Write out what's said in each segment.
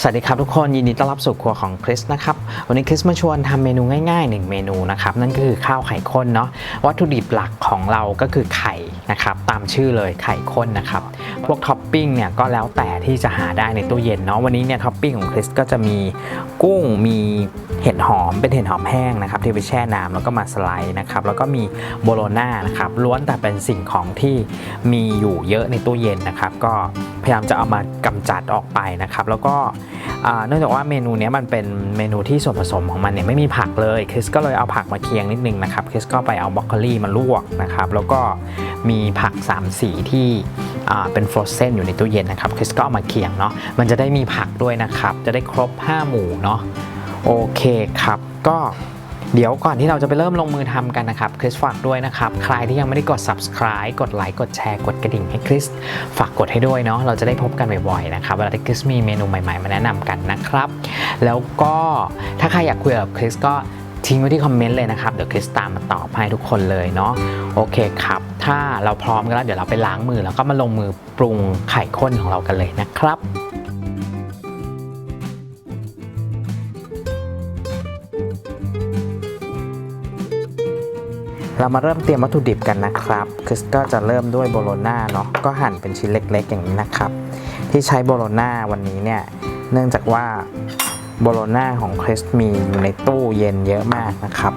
สวัสดีครับทุกคนยินดีต้อนรับสู่ครัวของคริสนะครับวันนี้คริสมาชวนทำเมนูง่ายๆ1เมนูนะครับนั่นก็คือข้าวไข่ข้นเนาะวัตถุดิบหลักของเราก็คือไข่นะครับตามชื่อเลยไข่ข้นนะครับพวกท็อปปิ้งเนี่ยก็แล้วแต่ที่จะหาได้ในตู้เย็นเนาะวันนี้เนี่ยท็อปปิ้งของคริสก็จะมีกุ้งมีเห็ดหอมเป็นเห็ดหอมแห้งนะครับที่ไปแช่น้ำแล้วก็มาสไลด์นะครับแล้วก็มีโบโลน่านะครับล้วนแต่เป็นสิ่งของที่มีอยู่เยอะในตู้เย็นนะครับก็พยายามจะเอามากำจัดออกไปนะครับแล้วก็เนื่องจากว่าเมนูนี้มันเป็นเมนูที่ส่วนผสมของมันเนี่ยไม่มีผักเลยคริสก็เลยเอาผักมาเคียงนิดนึงนะครับคริสก็ไปเอาบรอกโคลีมาลวกนะครับแล้วก็มีผัก 3 สีที่เป็นฟรอสเซนอยู่ในตู้เย็นนะครับคริสก็เอามาเคียงเนาะมันจะได้มีผักด้วยนะครับ จะได้ครบ 5 หมู่เนาะโอเคครับก็ เดี๋ยวก่อนที่เราจะไปเริ่มลงมือทำกันนะครับคริสฝากด้วยนะครับ ใครที่ยังไม่ได้กด subscribe กดไลค์กดแชร์กดกระดิ่งให้คริสฝากกดให้ด้วยเนาะเราจะได้พบกันบ่อยๆนะครับเวลาที่คริสมีเมนูใหม่ๆมาแนะนำกันนะครับ แล้วก็ถ้าใครอยากคุยกับคริสก็ทิ้งไว้ที่คอมเมนต์เลยนะครับ เดี๋ยวคริสตามมาตอบให้ทุกคนเลยเนาะโอเคครับ ถ้าเราพร้อมกันแล้วเดี๋ยวเราไปล้างมือแล้วก็มาลงมือปรุงไข่ข้นของเรากันเลยนะครับ เรามาเริ่มเตรียมวัตถุดิบกันนะครับคริสก็จะเริ่มด้วยโบโลน่าเนาะก็หั่นเป็นชิ้นเล็ก ๆ อย่างนี้นะครับ ที่ใช้โบโลน่าวันนี้เนี่ยเนื่องจากว่าโบโลน่าของคริสมีอยู่ในตู้เย็นเยอะมากนะครับ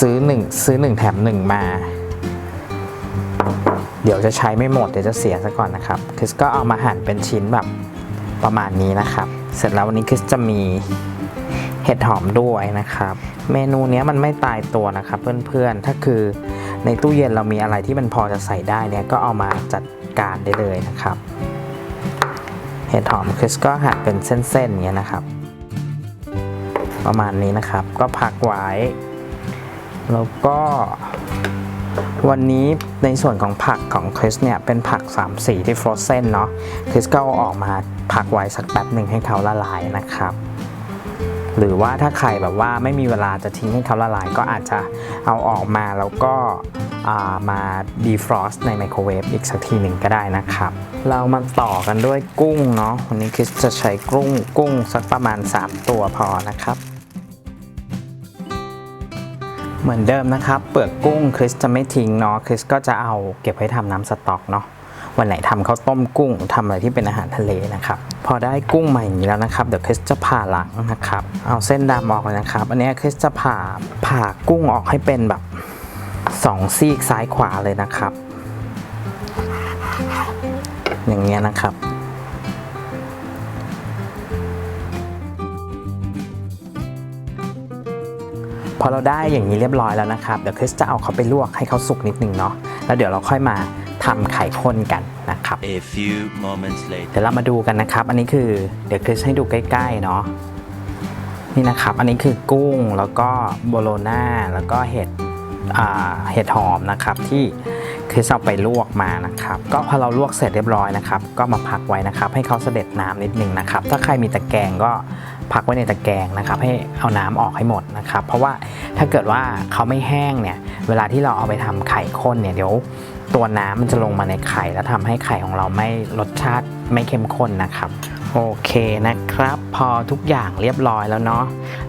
ซื้อ1ซื้อ 1 แถม 1 มา เดี๋ยวจะใช้ไม่หมดเดี๋ยวจะเสียซะก่อนนะครับคริสก็เอามาหั่นเป็นชิ้นแบบประมาณนี้นะครับ เสร็จแล้ววันนี้คริสจะมีเห็ดหอมด้วยนะครับ เมนูเนี้ยมันไม่ตายตัวนะครับเพื่อนๆ ถ้าคือในตู้เย็นเรามีอะไรที่มันพอจะใส่ได้เนี่ยก็เอามาจัดการได้เลยนะครับ เห็ดหอมคริสก็หั่นเป็นเส้นๆเงี้ยนะครับ ประมาณนี้นะครับ ก็พักไว้ แล้วก็วันนี้ในส่วนของผักของคริสเนี่ยเป็นผัก 3 สีที่ฟรอสเซนเนาะคริสก็เอาออกมาพักไว้สักแป๊บหนึ่งให้เขาละลายนะครับ หรือว่าถ้าใครแบบว่าไม่มีเวลาจะทิ้งให้เขาละลาย ก็อาจจะเอาออกมาแล้วก็ามาดีฟรอสในไมโครเวฟอีกสักทีหนึ่งก็ได้นะครับ เรามาต่อกันด้วยกุ้งเนาะวันนี้คริสจะใช้กุ้งกุ้งสักประมาณ 3 ตัวพอนะครับ เหมือนเดิมนะครับ เปลือกกุ้งคริสจะไม่ทิ้งเนาะคริสก็จะเอาเก็บไว้ทำน้ำสต๊อกเนาะ วันไหนทำข้าวต้มกุ้งทำอะไรที่เป็นอาหารทะเลนะครับ พอได้กุ้งมาอย่างนี้แล้วนะครับ เดี๋ยวคริสจะผ่าหลังนะครับ เอาเส้นดำออกเลยนะครับ อันนี้คริสจะผ่าผ่ากุ้งออกให้เป็นแบบสองซีกซ้ายขวาเลยนะครับ อย่างเงี้ยนะครับพอเราได้อย่างนี้เรียบร้อยแล้วนะครับ เดี๋ยวคริสจะเอาเขาไปลวกให้เขาสุกนิดนึงเนาะแล้วเดี๋ยวเราค่อยมา ทำไข่ข้นกันนะครับ A few moments later. เดี๋ยวเรามาดูกันนะครับ อันนี้คือเดี๋ยวคริสให้ดูใกล้ๆเนาะนี่นะครับ อันนี้คือกุ้งแล้วก็โบโลน่าแล้วก็เห็ดอ่าเห็ดหอมนะครับที่คริสเอาไปลวกมานะครับ ก็พอเราลวกเสร็จเรียบร้อยนะครับ ก็มาพักไว้นะครับ ให้เขาเสด็จน้ำนิดนึงนะครับ ถ้าใครมีตะแกรงก็ พักไว้ในตะแกรงนะครับให้เอาน้ำออกให้หมดนะครับ เพราะว่าถ้าเกิดว่าเขาไม่แห้งเนี่ยเวลาที่เราเอาไปทำไข่ข้นเนี่ยเดี๋ยวตัวน้ำมันจะลงมาในไข่แล้วทำให้ไข่ของเราไม่รสชาติไม่เข้มข้นนะครับโอเคนะครับ พอทุกอย่างเรียบร้อยแล้วเนาะ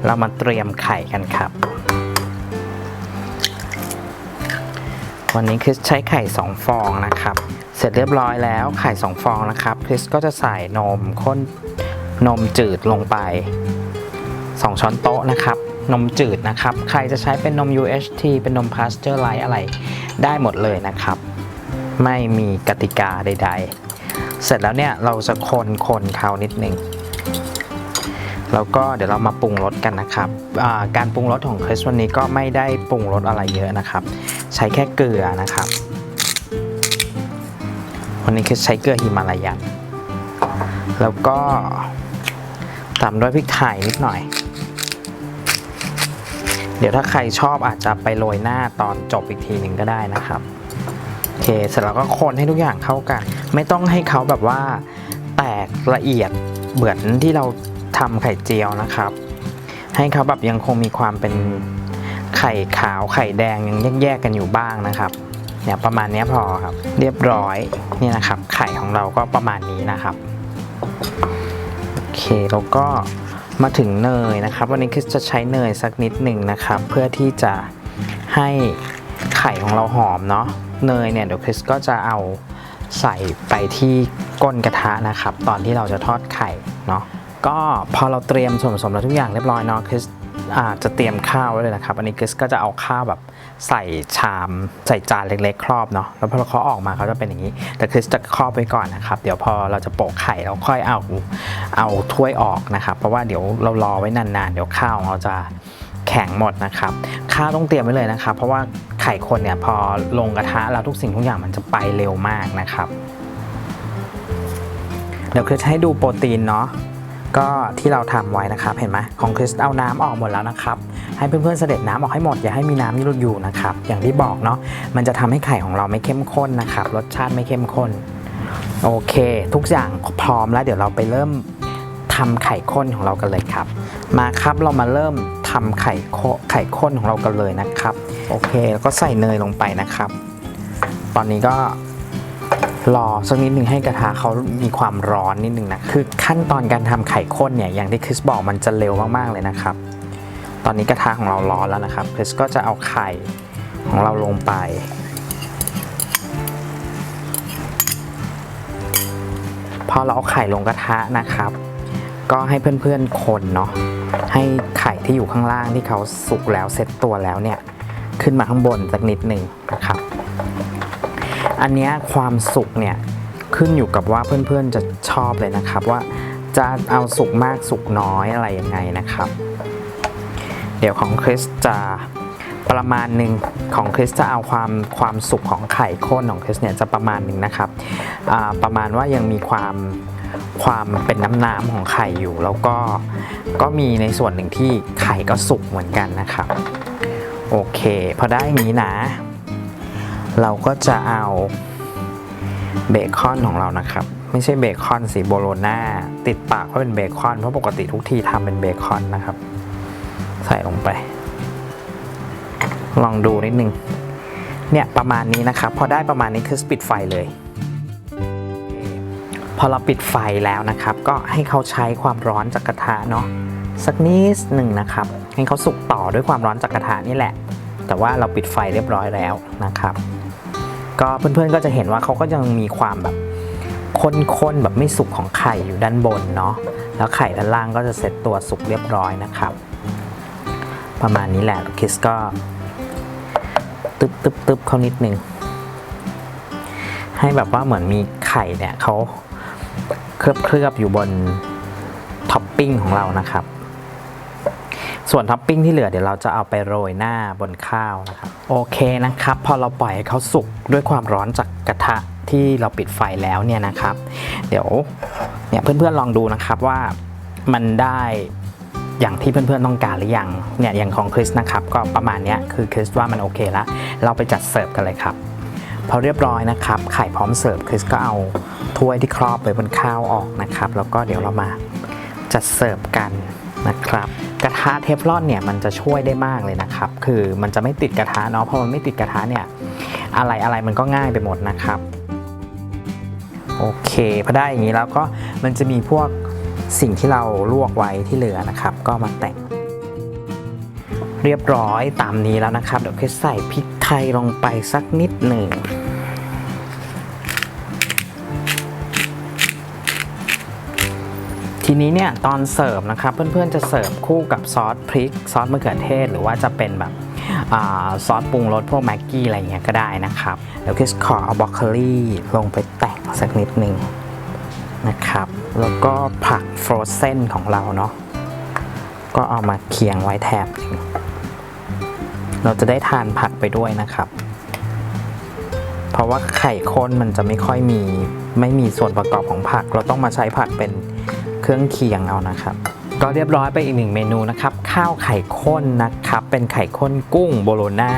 เรามาเตรียมไข่กันครับ วันนี้คริสใช้ไข่ 2 ฟองนะครับ เสร็จเรียบร้อยแล้วไข่ 2 ฟองนะครับคริสก็จะใส่นมข้น นมจืดลงไป 2 ช้อนโต๊ะนะครับ นมจืดนะครับ ใครจะใช้เป็นนม UHT เป็นนม Pasture Light อะไรได้หมดเลยนะครับ ไม่มีกติกาใด ๆ เสร็จแล้วเนี่ยเราจะคนคนเขานิดหนึ่งแล้วก็เดี๋ยวเรามาปรุงรสกันนะครับการปรุงรสของคริสวันนี้ก็ไม่ได้ปรุงรสอะไรเยอะนะครับ ใช้แค่เกลือนะครับ วันนี้คริสใช้เกลือฮิมาลายัน แล้วก็ ตามด้วยพริกไทยนิดหน่อย เดี๋ยวถ้าใครชอบอาจจะไปโรยหน้าตอนจบอีกทีหนึ่งก็ได้นะครับโอเคเสร็จแล้วก็คนให้ทุกอย่างเข้ากัน ไม่ต้องให้เขาแบบว่าแตกละเอียดเหมือนที่เราทำไข่เจียวนะครับ ให้เขาแบบยังคงมีความเป็นไข่ขาวไข่แดงยังแยกๆกันอยู่บ้างนะครับเนี่ยประมาณนี้พอครับ เรียบร้อยนี่นะครับ ไข่ของเราก็ประมาณนี้นะครับ เค แล้วก็มาถึงเนยนะครับ วันนี้คริสจะใช้เนยสักนิดหนึ่งนะครับ เพื่อที่จะให้ไข่ของเราหอมเนาะเนยเนี่ยเดี๋ยวคริสก็จะเอาใส่ไปที่ก้นกระทะนะครับ ตอนที่เราจะทอดไข่เนาะก็พอเราเตรียมส่วนผสมแล้วทุกอย่างเรียบร้อยเนาะคริสอาจะเตรียมข้าวไว้เลยนะครับ อันนี้คริสก็จะเอาข้าวแบบ ใส่ชามใส่จานเล็กๆ ครอบเนาะแล้วพอเขาออกมาเขาจะเป็นอย่างนี้ แต่คริสจะครอบไว้ก่อนนะครับ เดี๋ยวพอเราจะโปะไข่เราค่อยเอาเอาถ้วยออกนะครับ เพราะว่าเดี๋ยวเรารอไว้นานๆ เดี๋ยวข้าวเราจะแข็งหมดนะครับข้าวต้องเตรียมไว้เลยนะครับ เพราะว่าไข่คนเนี่ยพอลงกระทะแล้วทุกสิ่งทุกอย่างมันจะไปเร็วมากนะครับ เดี๋ยวคริสให้ดูโปรตีนเนาะ ก็ที่เราทำไว้นะครับเห็นไหมของคริสเอาน้ำออกหมดแล้วนะครับ ให้เพื่อนๆเสด็จน้ำออกให้หมดอย่าให้มีน้ำอยู่นะครับ อย่างที่บอกเนาะมันจะทำให้ไข่ของเราไม่เข้มข้นนะครับ รสชาติไม่เข้มข้น โอเค ทุกอย่างพร้อมแล้วเดี๋ยวเราไปเริ่มทำไข่ข้นของเรากันเลยครับ มาครับเรามาเริ่มทำไข่ไข่ข้นของเรากันเลยนะครับ โอเค แล้วก็ใส่เนยลงไปนะครับ ตอนนี้ก็ รอสักนิดหนึ่งให้กระทะเขามีความร้อนนิดหนึ่งนะ คือขั้นตอนการทำไข่ข้นเนี่ยอย่างที่คริสบอกมันจะเร็วมากๆเลยนะครับ ตอนนี้กระทะของเราร้อนแล้วนะครับคริสก็จะเอาไข่ของเราลงไป พอเราเอาไข่ลงกระทะนะครับ ก็ให้เพื่อนๆคนเนาะให้ไข่ที่อยู่ข้างล่างที่เขาสุกแล้วเซ็ตตัวแล้วเนี่ยขึ้นมาข้างบนสักนิดหนึ่งนะครับ อันนี้ความสุกเนี่ยขึ้นอยู่กับว่าเพื่อนๆจะชอบเลยนะครับ ว่าจะเอาสุกมากสุกน้อยอะไรยังไงนะครับ เดี๋ยวของคริสจะประมาณหนึ่งของคริสจะเอาความความสุกของไข่ข้นของคริสเนี่ยจะประมาณหนึ่งนะครับประมาณว่ายังมีความความเป็นน้ำน้ำของไข่อยู่ แล้วก็ก็มีในส่วนหนึ่งที่ไข่ก็สุกเหมือนกันนะครับ โอเค พอได้อย่างนี้นะ เราก็จะเอาเบคอนของเรานะครับ ไม่ใช่เบคอนสีโบโลน่าติดปากว่าะเป็นเบคอนเพราะปกติทุกทีทำเป็นเบคอนนะครับ ใส่ลงไป ลองดูนิดนึง เนี่ยประมาณนี้นะครับ พอได้ประมาณนี้คือปิดไฟเลย พอเราปิดไฟแล้วนะครับ ก็ให้เขาใช้ความร้อนจากกระทะเนาะสักนิดหนึ่งนะครับ ให้เขาสุกต่อด้วยความร้อนจากกระทะนี่แหละ แต่ว่าเราปิดไฟเรียบร้อยแล้วนะครับ ก็เพื่อนๆก็จะเห็นว่าเขาก็ยังมีความแบบข้นๆแบบไม่สุกของไข่อยู่ด้านบนเนาะแล้วไข่ด้านล่างก็จะเสร็จตัวสุกเรียบร้อยนะครับ ประมาณนี้แหละคิสก็ตึ๊บตึ๊บตึ๊บเขานิดนึงให้แบบว่าเหมือนมีไข่เนี่ยเขาเคลือบเคลือบๆอยู่บนท็อปปิ้งของเรานะครับ ส่วนท็อปปิ้งที่เหลือเดี๋ยวเราจะเอาไปโรยหน้าบนข้าวนะครับโอเคนะครับ พอเราปล่อยให้เขาสุกด้วยความร้อนจากกระทะที่เราปิดไฟแล้วเนี่ยนะครับ เดี๋ยวเนี่ยเพื่อนๆลองดูนะครับว่ามันได้อย่างที่เพื่อนๆต้องการหรือยังเนี่ยอย่างของคริสนะครับ ก็ประมาณนี้คือคริสว่ามันโอเคแล้วเราไปจัดเสิร์ฟกันเลยครับพอเรียบร้อยนะครับไข่พร้อมเสิร์ฟคริสก็เอาถ้วยที่ครอบไปบนข้าวออกนะครับ แล้วก็เดี๋ยวเรามาจัดเสิร์ฟกัน นะครับกระทะเทฟลอนเนี่ยมันจะช่วยได้มากเลยนะครับ คือมันจะไม่ติดกระทะเนาะพอมันไม่ติดกระทะเนี่ยอะไรอะไรมันก็ง่ายไปหมดนะครับโอเคพอได้อย่างนี้แล้วก็มันจะมีพวกสิ่งที่เราลวกไว้ที่เหลือนะครับ ก็มาแต่ง เรียบร้อยตามนี้แล้วนะครับ เดี๋ยวคริสใส่พริกไทยลงไปสักนิดหนึ่ง ทีนี้เนี่ยตอนเสิร์ฟนะครับเพื่อนๆจะเสิร์ฟคู่กับซอสพริกซอสมะเขือเทศ หรือว่าจะเป็นแบบอซอสปรุงรสพวกแม็กกี้อะไรเงี้ยก็ได้นะครับเดี๋ยวคิสขอเอาบอกโคลีลงไปแต่งสักนิดหนึ่งนะครับ แล้วก็ผักฟรอเซนของเราเนาะก็เอามาเคียงไว้แถบนึงเราจะได้ทานผักไปด้วยนะครับ เพราะว่าไข่ข้นมันจะไม่ค่อยมีไม่มีส่วนประกอบของผัก เราต้องมาใช้ผักเป็น รื่องเคียงเอานะครับ ก็เรียบร้อยไปอีกหนึ่งเมนูนะครับ ข้าวไข่ข้นนะครับ เป็นไข่ข้นกุ้งโบโลน่า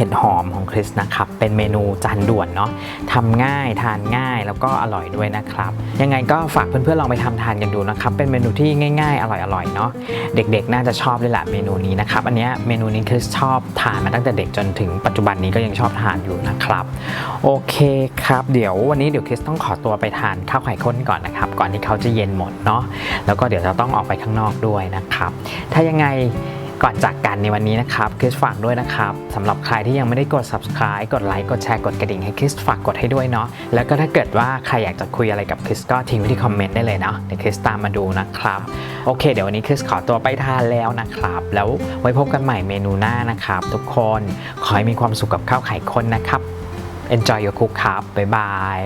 ห็ดหอมของคริสนะครับ เป็นเมนูจานด่วนเนาะทำง่ายทานง่ายแล้วก็อร่อยด้วยนะครับ ยังไงก็ฝากเพื่อนๆลองไปทำทานกันดูนะครับ เป็นเมนูที่ง่ายๆ อร่อยๆเนาะเด็กๆ น่าจะชอบเลยแหละเมนูนี้นะครับ อันเนี้ยเมนูนี้คริสชอบทานมาตั้งแต่เด็กจนถึงปัจจุบันนี้ก็ยังชอบทานอยู่นะครับ โอเคครับเดี๋ยววันนี้เดี๋ยวคริสต้องขอตัวไปทานข้าวไข่ข้นก่อนนะครับ ก่อนที่เขาจะเย็นหมดเนาะแล้วก็เดี๋ยวจะต้องออกไปข้างนอกด้วยนะครับ ถ้ายังไง ก่อนจากกันในวันนี้นะครับคริสฝากด้วยนะครับสำหรับใครที่ยังไม่ได้กด subscribe กดไลค์กดแชร์กดกระดิ่งให้คริสฝากกดให้ด้วยเนาะแล้วก็ถ้าเกิดว่าใครอยากจะคุยอะไรกับคริสก็ทิ้งไว้ที่คอมเมนต์ได้เลยเนาะเดี๋ยวคริสตามมาดูนะครับโอเค เดี๋ยววันนี้คริสขอตัวไปทานแล้วนะครับ แล้วไว้พบกันใหม่เมนูหน้านะครับ ทุกคนขอให้มีความสุขกับข้าวไข่ข้นนะครับ enjoy your cook ครับบ๊ายบาย